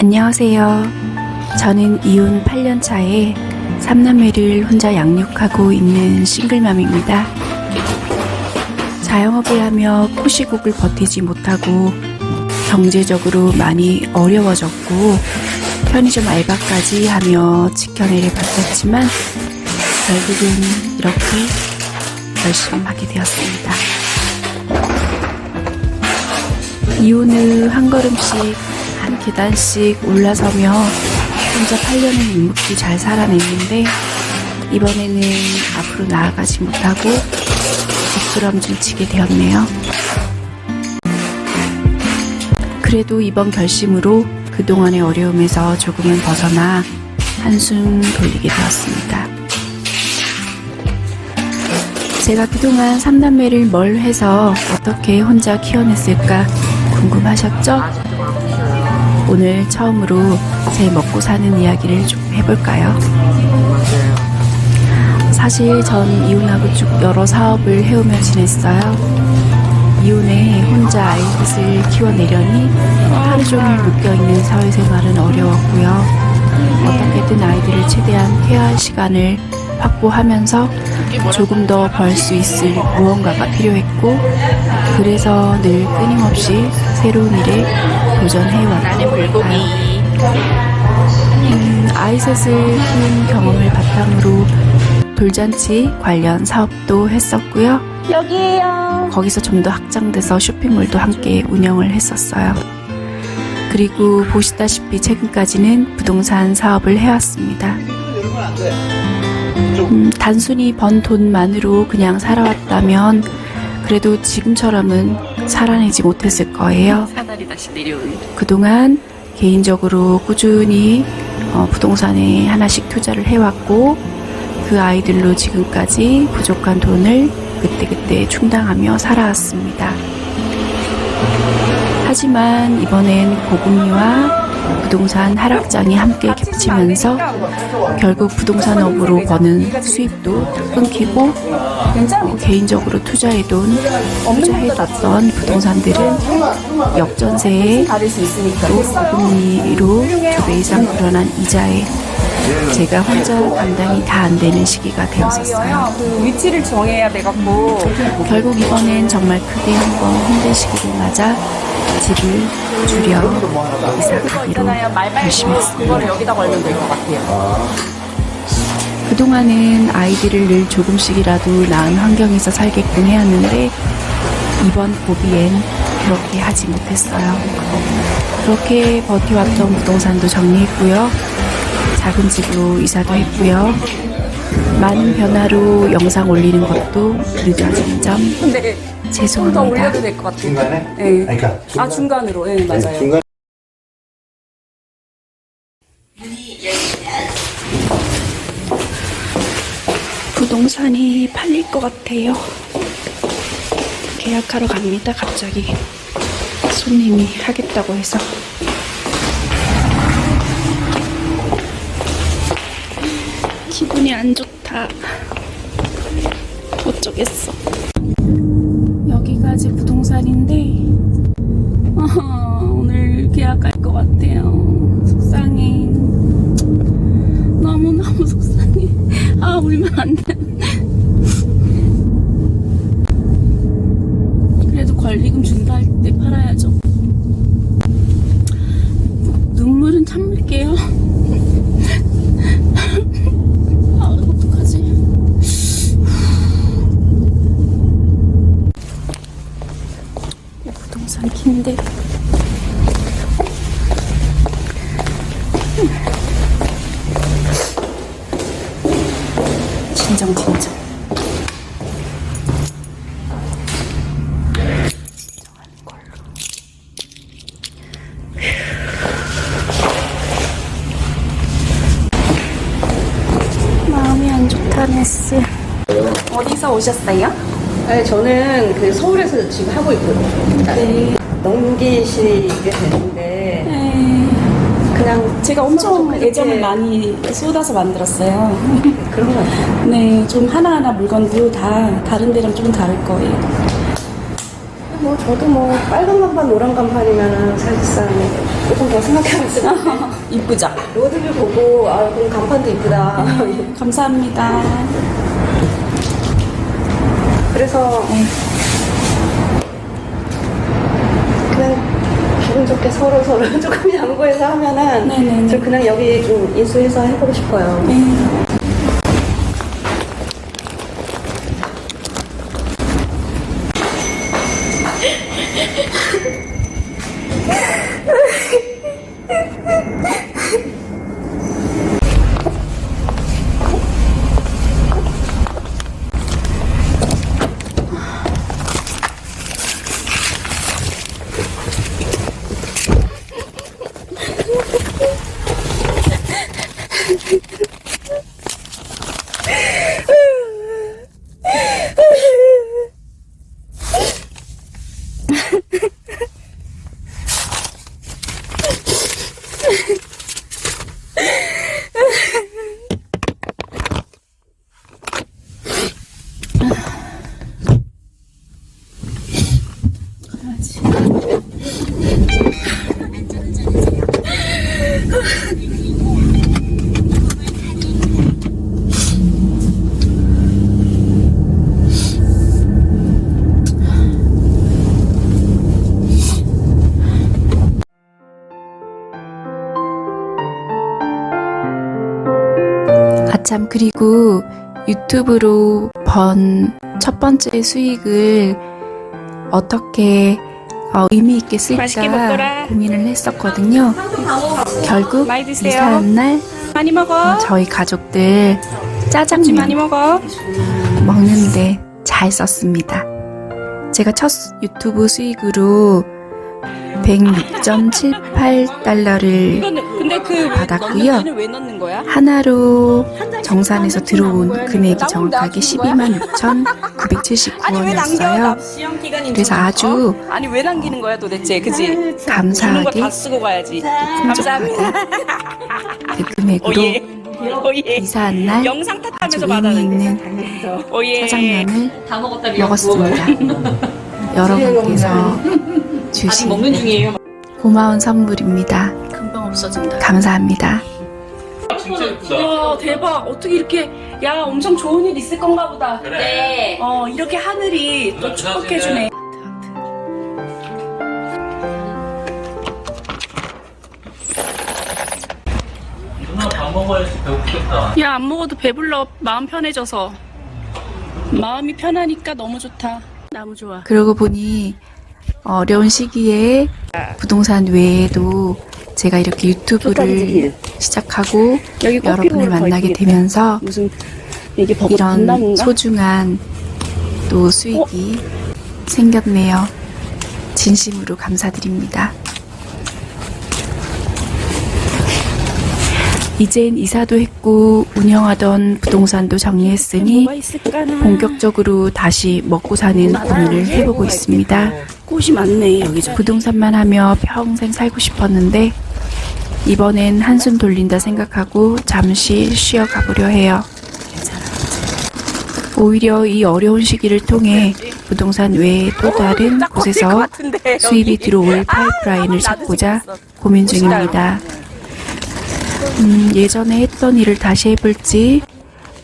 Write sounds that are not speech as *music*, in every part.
안녕하세요. 저는 이혼 8년 차에 3남매를 혼자 양육하고 있는 싱글맘입니다. 자영업을 하며 코시국을 버티지 못하고 경제적으로 많이 어려워졌고 편의점 알바까지 하며 지켜내려 버텼지만 결국은 이렇게 결심하게 되었습니다. 이혼 후한 걸음씩 한 계단씩 올라서며 혼자 8년을 묵묵히 잘 살아냈는데 이번에는 앞으로 나아가지 못하고 뒷부럼질 치게 되었네요. 그래도 이번 결심으로 그동안의 어려움에서 조금은 벗어나 한숨 돌리게 되었습니다. 제가 그동안 삼남매를 뭘 해서 어떻게 혼자 키워냈을까 궁금하셨죠? 오늘 처음으로 제 먹고 사는 이야기를 좀 해볼까요? 사실 전 이혼하고 쭉 여러 사업을 해오며 지냈어요. 이혼에 혼자 아이셋을 키워내려니 하루 종일 묶여있는 사회생활은 어려웠고요. 어떻게든 아이들을 최대한 케어할 시간을 확보하면서 조금 더 벌 수 있을 무언가가 필요했고 그래서 늘 끊임없이 새로운 일에 도전해왔던 것 같아요. 음, 아이셋을 키운 경험을 바탕으로 돌잔치 관련 사업도 했었고요. 여기에요. 거기서 좀 더 확장돼서 쇼핑몰도 함께 운영을 했었어요. 그리고 보시다시피 최근까지는 부동산 사업을 해왔습니다. 음, 단순히 번 돈만으로 그냥 살아왔다면 그래도 지금처럼은 살아내지 못했을 거예요. 사다리 다시 내려오는. 그동안 개인적으로 꾸준히 어, 부동산에 하나씩 투자를 해왔고 그 아이들로 지금까지 부족한 돈을 그때그때 충당하며 살아왔습니다. 하지만 이번엔 고금리와 부동산 하락장이 함께 겹치면서 결국 부동산업으로 버는 수입도 끊기고 어, 개인적으로 투자해둔 투자해뒀던 부동산들은 역전세에. 또 고금리로 두 배 이상 불어난 이자에 제가 혼자 감당이 다 안 되는 시기가 되었었어요. 그 위치를 정해야 돼갖고. 결국 이번엔 정말 크게 한 번 힘든 시기를 맞아 집을 줄여 이사 가기로 결심했습니다. 그거를 여기다 걸면 될 것 같아요. 그동안은 아이들을 늘 조금씩이라도 나은 환경에서 살게끔 해왔는데 이번 고비엔 그렇게 하지 못했어요. 그렇게 버텨왔던 부동산도 정리했고요. 작은 집으로 이사도 했고요. 많은 변화로 영상 올리는 것도 늦어진 점 근데 좀더 죄송합니다. 올려도 될 것 같아요. 중간에? 네. 그러니까 아 중간으로. 네 맞아요. 중간 부동산이 팔릴 것 같아요. 계약하러 갑니다, 갑자기. 손님이 하겠다고 해서. 기분이 안 좋다. 어쩌겠어. 여기가 제 부동산인데, 아, 오늘 계약할 것 같아요. 속상해. 너무너무 속상해. 아, 울면 안 돼. 그래도 권리금 준다 할 때 팔아야죠. 눈물은 참을게요. 아, 어떡하지? 이 긴데. 진정, 진정. 마음이 안 좋다, 네스. 어디서 오셨어요? 네, 저는 그 서울에서 지금 하고 있거든요. 네. 넘기시게 되는데 네. 그냥 제가 엄청 그렇게 애정을 많이 쏟아서 만들었어요. *laughs* 그런 것 같아요. 네, 좀 하나하나 물건도 다 다른 데랑 좀 다를 거예요. 뭐 저도 뭐 빨간 간판, 노란 간판이면은 사실상 조금 더 있어요. *laughs* 이쁘죠? 로드뷰 보고 아 그럼 간판도 이쁘다. 감사합니다. 그래서 그 좋게 서로 서로 *laughs* 조금 양보해서 하면은. 저 그냥 여기 좀 인수해서 해보고 싶어요. 아참 그리고 유튜브로 번 첫 번째 수익을 어떻게 어, 의미 있게 쓸까. 고민을 했었거든요. 결국. 이사한 날 먹어. 저희 가족들 지 짜장면 많이 먹어. 먹는데 잘 썼습니다. 제가 첫 유튜브 수익으로 106.78달러를 이거는 근데 그 받았고요. 하나로 정산해서 들어온 금액이 정확하게 12만 6,979원이었어요. *laughs* 시험 기간인 그래서 줄. 아주 어? 아니 왜 남기는 거야 도대체 그지? 감사하게 다 쓰고 가야지. 감사합니다. 그 금액으로 오예. 이사한 날 영상 아주 의미. 있는. 짜장면을 먹었습니다. *laughs* 여러분께서 주신. 고마운 선물입니다. 없어진다. 감사합니다. 와 대박 어떻게 이렇게 야 엄청 좋은 일 있을 건가 보다. 네. 어 이렇게 하늘이 또 축복해 주네. 누나 밥 먹어야지 배고프겠다. 야 안 먹어도 배불러 마음 편해져서 마음이 편하니까 너무 좋다. 너무 좋아. 그러고 보니 어려운 시기에 부동산 외에도 제가 이렇게 유튜브를 시작하고 여기 여러분을 만나게 되면서 이런 소중한 또 수익이 생겼네요. 진심으로 감사드립니다. 이젠 이사도 했고 운영하던 부동산도 정리했으니. 본격적으로 다시 먹고 사는 고민을 해보고 있습니다. 꽃이 많네 여기저기. 부동산만 하며 평생 살고 싶었는데 이번엔 한숨 돌린다 생각하고 잠시 쉬어 가보려 해요. 오히려 이 어려운 시기를 통해 부동산 외에 또 다른 곳에서 수입이 들어올 파이프라인을 찾고자 고민 중입니다. 음, 예전에 했던 일을 다시 해볼지,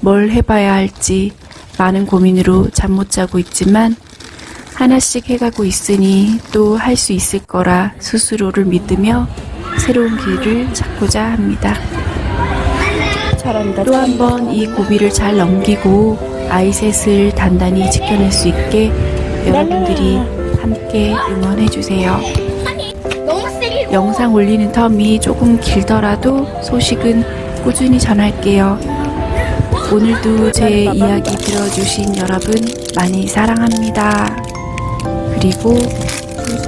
뭘 해봐야 할지 많은 고민으로 잠 못 자고 있지만 하나씩 해가고 있으니 또 할 수 있을 거라 스스로를 믿으며 새로운 길을 찾고자 합니다. 또 한 번 이 고비를 잘 넘기고 아이셋을 단단히 지켜낼 수 있게 여러분들이 함께 응원해주세요. 영상 올리는 텀이 조금 길더라도 소식은 꾸준히 전할게요. 오늘도 제 이야기 들어주신 여러분 많이 사랑합니다. 그리고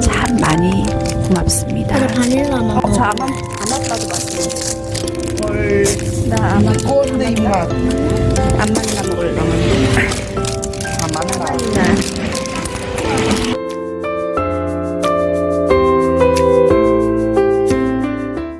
참 많이 고맙습니다. 어, 저 아마 아마빠도 맛있어. 나 아마 꼰대 입맛. 안 만나 먹을 남았는데. 아, 맞나?